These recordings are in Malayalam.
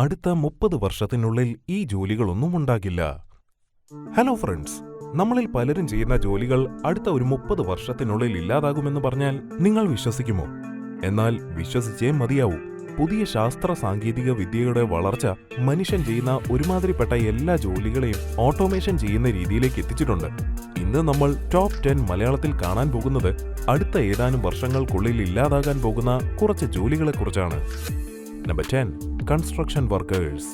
അടുത്ത മുപ്പത് വർഷത്തിനുള്ളിൽ ഈ ജോലികളൊന്നും ഉണ്ടാകില്ല. ഹലോ ഫ്രണ്ട്സ് നമ്മളിൽ പലരും ചെയ്യുന്ന ജോലികൾ അടുത്ത ഒരു മുപ്പത് വർഷത്തിനുള്ളിൽ ഇല്ലാതാകുമെന്ന് പറഞ്ഞാൽ നിങ്ങൾ വിശ്വസിക്കുമോ? എന്നാൽ വിശ്വസിച്ചേ മതിയാവൂ. പുതിയ ശാസ്ത്ര സാങ്കേതിക വിദ്യയുടെ വളർച്ച മനുഷ്യൻ ചെയ്യുന്ന ഒരുമാതിരിപ്പെട്ട എല്ലാ ജോലികളെയും ഓട്ടോമേഷൻ ചെയ്യുന്ന രീതിയിലേക്ക് എത്തിച്ചിട്ടുണ്ട്. ഇന്ന് നമ്മൾ ടോപ്പ് ടെൻ മലയാളത്തിൽ കാണാൻ പോകുന്നത് അടുത്ത ഏതാനും വർഷങ്ങൾക്കുള്ളിൽ ഇല്ലാതാകാൻ പോകുന്ന കുറച്ച് ജോലികളെക്കുറിച്ചാണ്. നമ്പർ ടെൻ കൺസ്ട്രക്ഷൻ വർക്കേഴ്സ്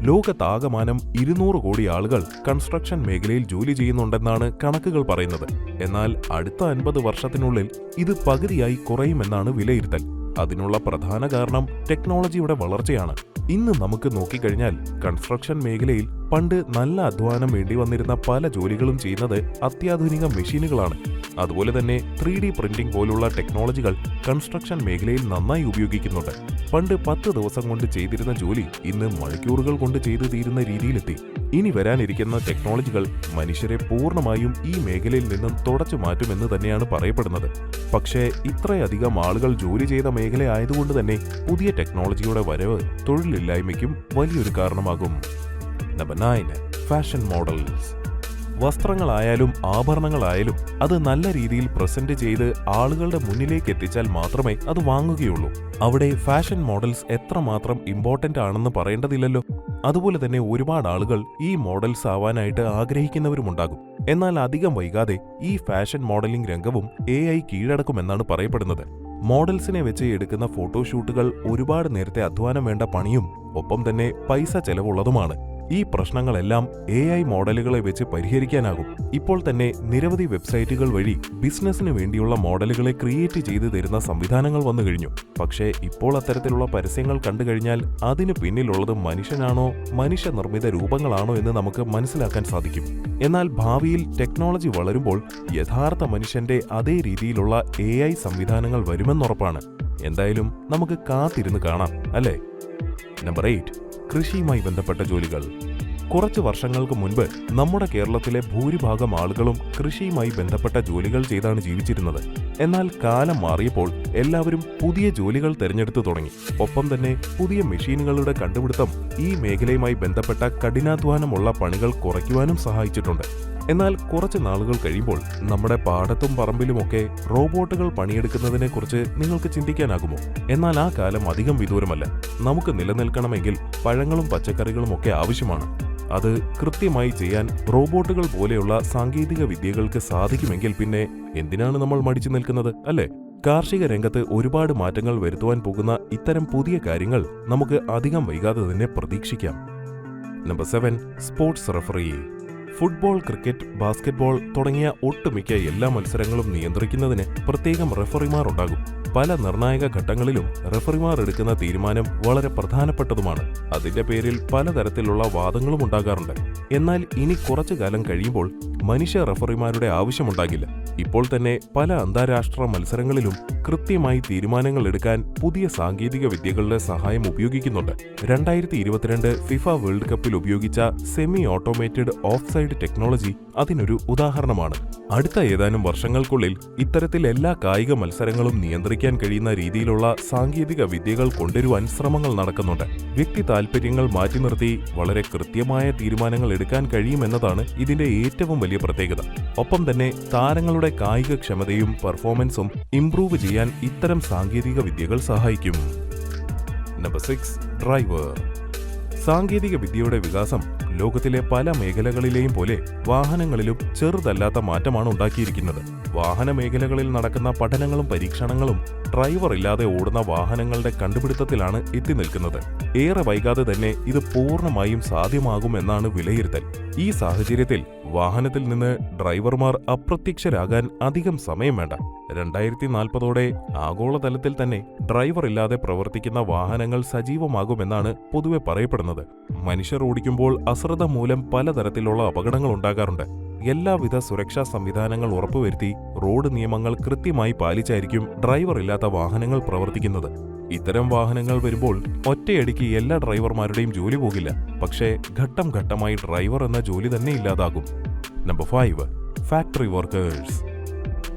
ലോകത്താകമാനം ഇരുന്നൂറ് കോടി ആളുകൾ കൺസ്ട്രക്ഷൻ മേഖലയിൽ ജോലി ചെയ്യുന്നുണ്ടെന്നാണ് കണക്കുകൾ പറയുന്നത്. എന്നാൽ അടുത്ത അൻപത് വർഷത്തിനുള്ളിൽ ഇത് പകുതിയായി കുറയുമെന്നാണ് വിലയിരുത്തൽ. അതിനുള്ള പ്രധാന കാരണം ടെക്നോളജിയുടെ വളർച്ചയാണ്. ഇന്ന് നമുക്ക് നോക്കിക്കഴിഞ്ഞാൽ കൺസ്ട്രക്ഷൻ മേഖലയിൽ പണ്ട് നല്ല അധ്വാനം വേണ്ടി വന്നിരുന്ന പല ജോലികളും ചെയ്യുന്നത് അത്യാധുനിക മെഷീനുകളാണ്. അതുപോലെ തന്നെ ത്രീ ഡി പ്രിന്റിംഗ് പോലുള്ള ടെക്നോളജികൾ കൺസ്ട്രക്ഷൻ മേഖലയിൽ നന്നായി ഉപയോഗിക്കുന്നുണ്ട്. പണ്ട് പത്ത് ദിവസം കൊണ്ട് ചെയ്തിരുന്ന ജോലി ഇന്ന് മണിക്കൂറുകൾ കൊണ്ട് ചെയ്തു തീരുന്ന രീതിയിലെത്തി. ഇനി വരാനിരിക്കുന്ന ടെക്നോളജികൾ മനുഷ്യരെ പൂർണമായും ഈ മേഖലയിൽ നിന്നും തുടച്ചു മാറ്റുമെന്ന് തന്നെയാണ് പറയപ്പെടുന്നത്. പക്ഷേ ഇത്രയധികം ആളുകൾ ജോലി ചെയ്ത മേഖല ആയതുകൊണ്ട് തന്നെ പുതിയ ടെക്നോളജിയുടെ വരവ് തൊഴിലില്ലായ്മയ്ക്കും വലിയൊരു കാരണമാകും. Number nine. Fashion models. വസ്ത്രങ്ങളായാലും ആഭരണങ്ങളായാലും അത് നല്ല രീതിയിൽ പ്രസന്റ് ചെയ്ത് ആളുകളുടെ മുന്നിലേക്ക് എത്തിച്ചാൽ മാത്രമേ അത് വാങ്ങുകയുള്ളൂ. അവിടെ ഫാഷൻ മോഡൽസ് എത്രമാത്രം ഇമ്പോർട്ടന്റ് ആണെന്ന് പറയേണ്ടതില്ലല്ലോ. അതുപോലെ തന്നെ ഒരുപാട് ആളുകൾ ഈ മോഡൽസ് ആവാനായിട്ട് ആഗ്രഹിക്കുന്നവരുമുണ്ടാകും. എന്നാൽ അധികം വൈകാതെ ഈ ഫാഷൻ മോഡലിംഗ് രംഗവും എ ഐ കീഴടക്കുമെന്നാണ് പറയപ്പെടുന്നത്. മോഡൽസിനെ വെച്ച് എടുക്കുന്ന ഫോട്ടോഷൂട്ടുകൾ ഒരുപാട് നേരത്തെ അധ്വാനം വേണ്ട പണിയും ഒപ്പം തന്നെ പൈസ ചെലവുള്ളതുമാണ്. ഈ പ്രശ്നങ്ങളെല്ലാം എ ഐ മോഡലുകളെ വെച്ച് പരിഹരിക്കാനാകും. ഇപ്പോൾ തന്നെ നിരവധി വെബ്സൈറ്റുകൾ വഴി ബിസിനസ്സിന് വേണ്ടിയുള്ള മോഡലുകളെ ക്രിയേറ്റ് ചെയ്തു തരുന്ന സംവിധാനങ്ങൾ വന്നു കഴിഞ്ഞു. പക്ഷേ ഇപ്പോൾ അത്തരത്തിലുള്ള പരസ്യങ്ങൾ കണ്ടു കഴിഞ്ഞാൽ അതിനു പിന്നിലുള്ളത് മനുഷ്യനാണോ മനുഷ്യനിർമ്മിത രൂപങ്ങളാണോ എന്ന് നമുക്ക് മനസ്സിലാക്കാൻ സാധിക്കും. എന്നാൽ ഭാവിയിൽ ടെക്നോളജി വളരുമ്പോൾ യഥാർത്ഥ മനുഷ്യന്റെ അതേ രീതിയിലുള്ള എ ഐ സംവിധാനങ്ങൾ വരുമെന്നുറപ്പാണ്. എന്തായാലും നമുക്ക് കാത്തിരുന്ന് കാണാം അല്ലേ? Number eight. കൃഷിയുമായി ബന്ധപ്പെട്ട ജോലികൾ. കുറച്ച് വർഷങ്ങൾക്ക് മുൻപ് നമ്മുടെ കേരളത്തിലെ ഭൂരിഭാഗം ആളുകളും കൃഷിയുമായി ബന്ധപ്പെട്ട ജോലികൾ ചെയ്താണ് ജീവിച്ചിരുന്നത്. എന്നാൽ കാലം മാറിയപ്പോൾ എല്ലാവരും പുതിയ ജോലികൾ തിരഞ്ഞെടുത്തു തുടങ്ങി. ഒപ്പം തന്നെ പുതിയ മെഷീനുകളുടെ കണ്ടുപിടുത്തം ഈ മേഖലയുമായി ബന്ധപ്പെട്ട കഠിനാധ്വാനമുള്ള പണികൾ കുറയ്ക്കുവാനും സഹായിച്ചിട്ടുണ്ട്. എന്നാൽ കുറച്ച് നാളുകൾ കഴിയുമ്പോൾ നമ്മുടെ പാടത്തും പറമ്പിലുമൊക്കെ റോബോട്ടുകൾ പണിയെടുക്കുന്നതിനെക്കുറിച്ച് നിങ്ങൾക്ക് ചിന്തിക്കാനാകുമോ? എന്നാൽ ആ കാലം അധികം വിദൂരമല്ല. നമുക്ക് നിലനിൽക്കണമെങ്കിൽ പഴങ്ങളും പച്ചക്കറികളും ഒക്കെ ആവശ്യമാണ്. അത് കൃത്യമായി ചെയ്യാൻ റോബോട്ടുകൾ പോലെയുള്ള സാങ്കേതിക വിദ്യകൾക്ക് സാധിക്കുമെങ്കിൽ പിന്നെ എന്തിനാണ് നമ്മൾ മടിച്ചു നിൽക്കുന്നത് അല്ലേ? കാർഷിക രംഗത്ത് ഒരുപാട് മാറ്റങ്ങൾ വരുത്തുവാൻ പോകുന്ന ഇത്തരം പുതിയ കാര്യങ്ങൾ നമുക്ക് അധികം വൈകാതെ തന്നെ പ്രതീക്ഷിക്കാം. Number seven sports referee football cricket basketball തുടങ്ങിയ ഒട്ടുമിക്ക എല്ലാ മത്സരങ്ങളും നിയന്ത്രിക്കുന്നതിന് പ്രത്യേകം റഫറിമാർ ഉണ്ടാകും. പല നിർണായക ഘട്ടങ്ങളിലും റഫറിമാർ എടുക്കുന്ന തീരുമാനം വളരെ പ്രധാനപ്പെട്ടതുമാണ്. അതിന്റെ പേരിൽ പലതരത്തിലുള്ള വാദങ്ങളും ഉണ്ടാകാറുണ്ട്. എന്നാൽ ഇനി കുറച്ചു കാലം കഴിയുമ്പോൾ മനുഷ്യ റഫറിമാരുടെ ആവശ്യമുണ്ടാകില്ല. ഇപ്പോൾ തന്നെ പല അന്താരാഷ്ട്ര മത്സരങ്ങളിലും കൃത്യമായി തീരുമാനങ്ങൾ എടുക്കാൻ പുതിയ സാങ്കേതിക വിദ്യകളുടെ സഹായം ഉപയോഗിക്കുന്നുണ്ട്. രണ്ടായിരത്തി ഇരുപത്തിരണ്ട് ഫിഫ വേൾഡ് കപ്പിൽ ഉപയോഗിച്ച semi automated off side technology അതിനൊരു ഉദാഹരണമാണ്. അടുത്ത ഏതാനും വർഷങ്ങൾക്കുള്ളിൽ ഇത്തരത്തിൽ എല്ലാ കായിക മത്സരങ്ങളും നിയന്ത്രിക്കാൻ കഴിയുന്ന രീതിയിലുള്ള സാങ്കേതിക വിദ്യകൾ കൊണ്ടുവരുവാൻ ശ്രമങ്ങൾ നടക്കുന്നുണ്ട്. വ്യക്തി താൽപ്പര്യങ്ങൾ മാറ്റി നിർത്തി വളരെ കൃത്യമായ തീരുമാനങ്ങൾ എടുക്കാൻ കഴിയുമെന്നതാണ് ഇതിന്റെ ഏറ്റവും വലിയ പ്രത്യേകത. ഒപ്പം തന്നെ താരങ്ങളുടെ കായിക ക്ഷമതയും പെർഫോമൻസും ഇംപ്രൂവ് ചെയ്യാൻ ഇത്തരം സാങ്കേതിക വിദ്യകൾ സഹായിക്കും. നമ്പർ സിക്സ് ഡ്രൈവർ സാങ്കേതിക വിദ്യയുടെ വികാസം ലോകത്തിലെ പല മേഖലകളിലെയും പോലെ വാഹനങ്ങളിലും ചെറുതല്ലാത്ത മാറ്റമാണ് ഉണ്ടാക്കിയിരിക്കുന്നത്. വാഹന മേഖലകളിൽ നടക്കുന്ന പഠനങ്ങളും പരീക്ഷണങ്ങളും ഡ്രൈവർ ഇല്ലാതെ ഓടുന്ന വാഹനങ്ങളുടെ കണ്ടുപിടുത്തത്തിലാണ് എത്തി നിൽക്കുന്നത്. ഏറെ വൈകാതെ തന്നെ ഇത് പൂർണമായും സാധ്യമാകുമെന്നാണ് വിലയിരുത്തൽ. ഈ സാഹചര്യത്തിൽ വാഹനത്തിൽ നിന്ന് ഡ്രൈവർമാർ അപ്രത്യക്ഷരാകാൻ അധികം സമയം വേണ്ട. രണ്ടായിരത്തി നാൽപ്പതോടെ ആഗോളതലത്തിൽ തന്നെ ഡ്രൈവർ ഇല്ലാതെ പ്രവർത്തിക്കുന്ന വാഹനങ്ങൾ സജീവമാകുമെന്നാണ് പൊതുവെ പറയപ്പെടുന്നത്. മനുഷ്യർ ഓടിക്കുമ്പോൾ അശ്രദ്ധ മൂലം പലതരത്തിലുള്ള അപകടങ്ങൾ ഉണ്ടാകാറുണ്ട്. എല്ലാവിധ സുരക്ഷാ സംവിധാനങ്ങൾ ഉറപ്പുവരുത്തി റോഡ് നിയമങ്ങൾ കൃത്യമായി പാലിച്ചായിരിക്കും ഡ്രൈവർ ഇല്ലാത്ത വാഹനങ്ങൾ പ്രവർത്തിക്കുന്നത്. ഇത്തരം വാഹനങ്ങൾ വരുമ്പോൾ ഒറ്റയടിക്ക് എല്ലാ ഡ്രൈവർമാരുടെയും ജോലി പോകില്ല. പക്ഷേ ഘട്ടം ഘട്ടമായി ഡ്രൈവർ എന്ന ജോലി തന്നെ ഇല്ലാതാകും. Number five factory workers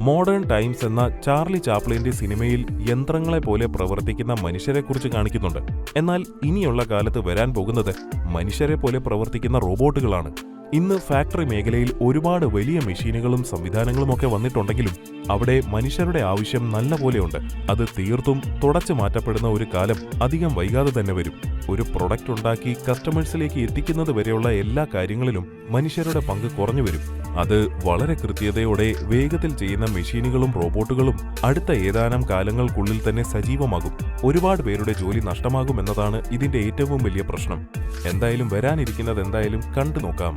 modern times എന്ന ചാർലി ചാപ്ലിന്റെ സിനിമയിൽ യന്ത്രങ്ങളെ പോലെ പ്രവർത്തിക്കുന്ന മനുഷ്യരെക്കുറിച്ച് കാണിക്കുന്നുണ്ട്. എന്നാൽ ഇനിയുള്ള കാലത്ത് വരാൻ പോകുന്നത് മനുഷ്യരെ പോലെ പ്രവർത്തിക്കുന്ന റോബോട്ടുകളാണ്. ഇന്ന് ഫാക്ടറി മേഖലയിൽ ഒരുപാട് വലിയ മെഷീനുകളും സംവിധാനങ്ങളും ഒക്കെ വന്നിട്ടുണ്ടെങ്കിലും അവിടെ മനുഷ്യരുടെ ആവശ്യം നല്ല പോലെയുണ്ട് അത് തീർത്തും തുടച്ചു മാറ്റപ്പെടുന്ന ഒരു കാലം അധികം വൈകാതെ തന്നെ വരും. ഒരു പ്രൊഡക്റ്റ് ഉണ്ടാക്കി കസ്റ്റമേഴ്സിലേക്ക് എത്തിക്കുന്നത് വരെയുള്ള എല്ലാ കാര്യങ്ങളിലും മനുഷ്യരുടെ പങ്ക് കുറഞ്ഞു വരും. അത് വളരെ കൃത്യതയോടെ വേഗത്തിൽ ചെയ്യുന്ന മെഷീനുകളും റോബോട്ടുകളും അടുത്ത ഏതാനും കാലങ്ങൾക്കുള്ളിൽ തന്നെ സജീവമാകും. ഒരുപാട് പേരുടെ ജോലി നഷ്ടമാകും എന്നതാണ് ഇതിന്റെ ഏറ്റവും വലിയ പ്രശ്നം. എന്തായാലും വരാനിരിക്കുന്നത് എന്തായാലും കണ്ടു നോക്കാം.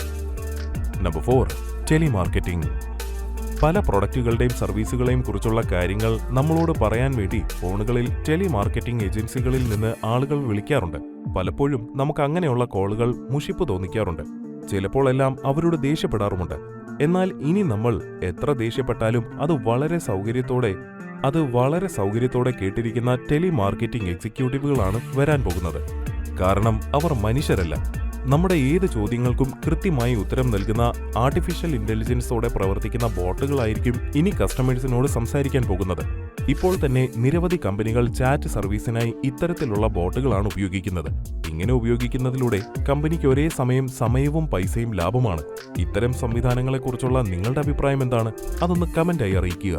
Number four telemarketing. പല പ്രൊഡക്റ്റുകളുടെയും സർവീസുകളെയും കുറിച്ചുള്ള കാര്യങ്ങൾ നമ്മളോട് പറയാൻ വേണ്ടി ഫോണുകളിൽ ടെലിമാർക്കറ്റിംഗ് ഏജൻസികളിൽ നിന്ന് ആളുകൾ വിളിക്കാറുണ്ട്. പലപ്പോഴും നമുക്ക് അങ്ങനെയുള്ള കോളുകൾ മുഷിപ്പ് തോന്നിക്കാറുണ്ട്. ചിലപ്പോൾ എല്ലാം അവരോട് ദേഷ്യപ്പെടാറുമുണ്ട്. എന്നാൽ ഇനി നമ്മൾ എത്ര ദേഷ്യപ്പെട്ടാലും അത് വളരെ സൗകര്യത്തോടെ അത് വളരെ സൗകര്യത്തോടെ കേട്ടിരിക്കുന്ന ടെലിമാർക്കറ്റിംഗ് എക്സിക്യൂട്ടീവുകളാണ് വരാൻ പോകുന്നത്. കാരണം അവർ മനുഷ്യരല്ല. നമ്മുടെ ഏത് ചോദ്യങ്ങൾക്കും കൃത്യമായി ഉത്തരം നൽകുന്ന ആർട്ടിഫിഷ്യൽ ഇന്റലിജൻസോടെ പ്രവർത്തിക്കുന്ന ബോട്ടുകളായിരിക്കും ഇനി കസ്റ്റമേഴ്സിനോട് സംസാരിക്കാൻ പോകുന്നത്. ഇപ്പോൾ തന്നെ നിരവധി കമ്പനികൾ ചാറ്റ് സർവീസിനായി ഇത്തരത്തിലുള്ള ബോട്ടുകളാണ് ഉപയോഗിക്കുന്നത്. ഇങ്ങനെ ഉപയോഗിക്കുന്നതിലൂടെ കമ്പനിക്ക് ഒരേ സമയം സമയവും പൈസയും ലാഭമാണ്. ഇത്തരം സംവിധാനങ്ങളെക്കുറിച്ചുള്ള നിങ്ങളുടെ അഭിപ്രായം എന്താണ്? അതൊന്ന് കമന്റായി അറിയിക്കുക.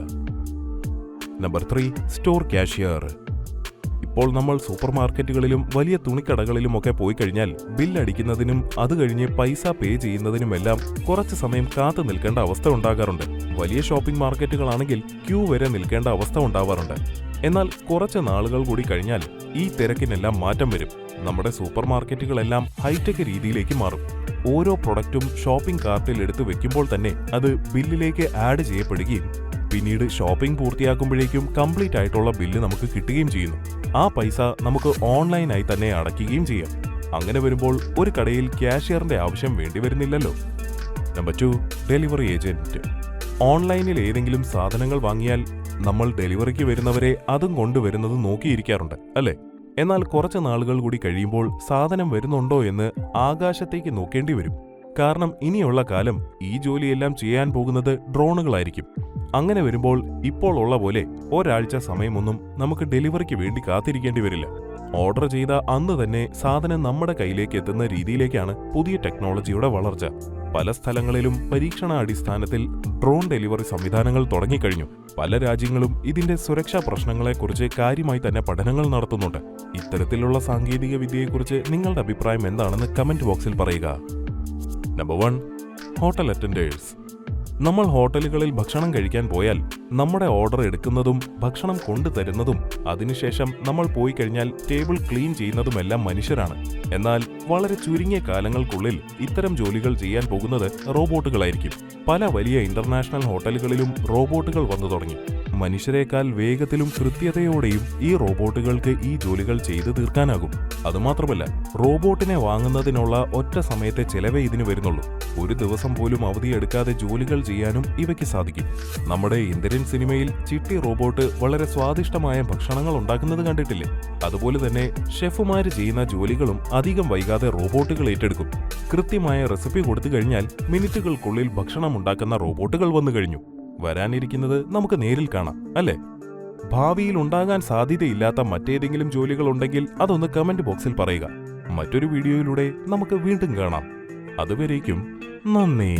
Number three store cashier. ഇപ്പോൾ നമ്മൾ സൂപ്പർ മാർക്കറ്റുകളിലും വലിയ തുണിക്കടകളിലുമൊക്കെ പോയി കഴിഞ്ഞാൽ ബില്ലടിക്കുന്നതിനും അത് കഴിഞ്ഞ് പൈസ പേ ചെയ്യുന്നതിനുമെല്ലാം കുറച്ച് സമയം കാത്തു നിൽക്കേണ്ട അവസ്ഥ ഉണ്ടാകാറുണ്ട്. വലിയ ഷോപ്പിംഗ് മാർക്കറ്റുകളാണെങ്കിൽ ക്യൂ വരെ നിൽക്കേണ്ട അവസ്ഥ ഉണ്ടാവാറുണ്ട്. എന്നാൽ കുറച്ച് നാളുകൾ കൂടി കഴിഞ്ഞാൽ ഈ തിരക്കിനെല്ലാം മാറ്റം വരും. നമ്മുടെ സൂപ്പർ മാർക്കറ്റുകളെല്ലാം ഹൈടെക് രീതിയിലേക്ക് മാറും. ഓരോ പ്രൊഡക്റ്റും ഷോപ്പിംഗ് കാർട്ടിൽ എടുത്തു വെക്കുമ്പോൾ തന്നെ അത് ബില്ലിലേക്ക് ആഡ് ചെയ്യപ്പെടുകയും പിന്നീട് ഷോപ്പിംഗ് പൂർത്തിയാക്കുമ്പോഴേക്കും കംപ്ലീറ്റ് ആയിട്ടുള്ള ബില്ല് നമുക്ക് കിട്ടുകയും ചെയ്യുന്നു. ആ പൈസ നമുക്ക് ഓൺലൈനായി തന്നെ അടയ്ക്കുകയും ചെയ്യാം. അങ്ങനെ വരുമ്പോൾ ഒരു കടയിൽ ക്യാഷിയറിന്റെ ആവശ്യം വേണ്ടി വരുന്നില്ലല്ലോ. Number two delivery agent. ഓൺലൈനിൽ ഏതെങ്കിലും സാധനങ്ങൾ വാങ്ങിയാൽ നമ്മൾ ഡെലിവറിക്ക് വരുന്നവരെ അതും കൊണ്ടുവരുന്നത് നോക്കിയിരിക്കാറുണ്ട് അല്ലേ? എന്നാൽ കുറച്ച് നാളുകൾ കൂടി കഴിയുമ്പോൾ സാധനം വരുന്നുണ്ടോ എന്ന് ആകാശത്തേക്ക് നോക്കേണ്ടി വരും. കാരണം ഇനിയുള്ള കാലം ഈ ജോലിയെല്ലാം ചെയ്യാൻ പോകുന്നത് ഡ്രോണുകളായിരിക്കും. അങ്ങനെ വരുമ്പോൾ ഇപ്പോൾ ഉള്ള പോലെ ഒരാഴ്ച സമയമൊന്നും നമുക്ക് ഡെലിവറിക്ക് വേണ്ടി കാത്തിരിക്കേണ്ടി വരില്ല. ഓർഡർ ചെയ്ത അന്ന് തന്നെ സാധനം നമ്മുടെ കയ്യിലേക്ക് എത്തുന്ന രീതിയിലേക്കാണ് പുതിയ ടെക്നോളജിയുടെ വളർച്ച. പല സ്ഥലങ്ങളിലും പരീക്ഷണാടിസ്ഥാനത്തിൽ ഡ്രോൺ ഡെലിവറി സംവിധാനങ്ങൾ തുടങ്ങിക്കഴിഞ്ഞു. പല രാജ്യങ്ങളും ഇതിന്റെ സുരക്ഷാ പ്രശ്നങ്ങളെക്കുറിച്ച് കാര്യമായി തന്നെ പഠനങ്ങൾ നടത്തുന്നുണ്ട്. ഇത്തരത്തിലുള്ള സാങ്കേതിക വിദ്യയെക്കുറിച്ച് നിങ്ങളുടെ അഭിപ്രായം എന്താണെന്ന് കമന്റ് ബോക്സിൽ പറയുക. Number one hotel attenders. നമ്മൾ ഹോട്ടലുകളിൽ ഭക്ഷണം കഴിക്കാൻ പോയാൽ നമ്മുടെ ഓർഡർ എടുക്കുന്നതും ഭക്ഷണം കൊണ്ടുതരുന്നതും അതിനുശേഷം നമ്മൾ പോയി കഴിഞ്ഞാൽ ടേബിൾ ക്ലീൻ ചെയ്യുന്നതുമെല്ലാം മനുഷ്യരാണ്. എന്നാൽ വളരെ ചുരുങ്ങിയ കാലങ്ങൾക്കുള്ളിൽ ഇത്തരം ജോലികൾ ചെയ്യാൻ പോകുന്നത് റോബോട്ടുകളായിരിക്കും. പല വലിയ ഇന്റർനാഷണൽ ഹോട്ടലുകളിലും റോബോട്ടുകൾ വന്നു തുടങ്ങി. മനുഷ്യരെക്കാൾ വേഗത്തിലും കൃത്യതയോടെയും ഈ റോബോട്ടുകൾക്ക് ഈ ജോലികൾ ചെയ്തു തീർക്കാനാകും. അതുമാത്രമല്ല റോബോട്ടിനെ വാങ്ങുന്നതിനുള്ള ഒറ്റ സമയത്തെ ചെലവേ ഇതിന് വരുന്നുള്ളൂ. ഒരു ദിവസം പോലും അവധിയെടുക്കാതെ ജോലികൾ ചെയ്യാനും ഇവയ്ക്ക് സാധിക്കും. നമ്മുടെ ഇന്ത്യൻ സിനിമയിൽ ചിട്ടി റോബോട്ട് വളരെ സ്വാദിഷ്ടമായ ഭക്ഷണങ്ങൾ ഉണ്ടാക്കുന്നത് കണ്ടിട്ടില്ലേ? അതുപോലെ തന്നെ ഷെഫുമാർ ചെയ്യുന്ന ജോലികളും അധികം വൈകാതെ റോബോട്ടുകൾ ഏറ്റെടുക്കും. കൃത്യമായ റെസിപ്പി കൊടുത്തു കഴിഞ്ഞാൽ മിനിറ്റുകൾക്കുള്ളിൽ ഭക്ഷണം ഉണ്ടാക്കുന്ന റോബോട്ടുകൾ വന്നു കഴിഞ്ഞു. വരാനിരിക്കുന്നത് നമുക്ക് നേരിൽ കാണാം അല്ലേ? ഭാവിയിൽ ഉണ്ടാകാൻ സാധ്യതയില്ലാത്ത മറ്റേതെങ്കിലും ജോലികൾ ഉണ്ടെങ്കിൽ അതൊന്ന് കമന്റ് ബോക്സിൽ പറയുക. മറ്റൊരു വീഡിയോയിലൂടെ നമുക്ക് വീണ്ടും കാണാം. അതുവരേക്കും നന്ദി.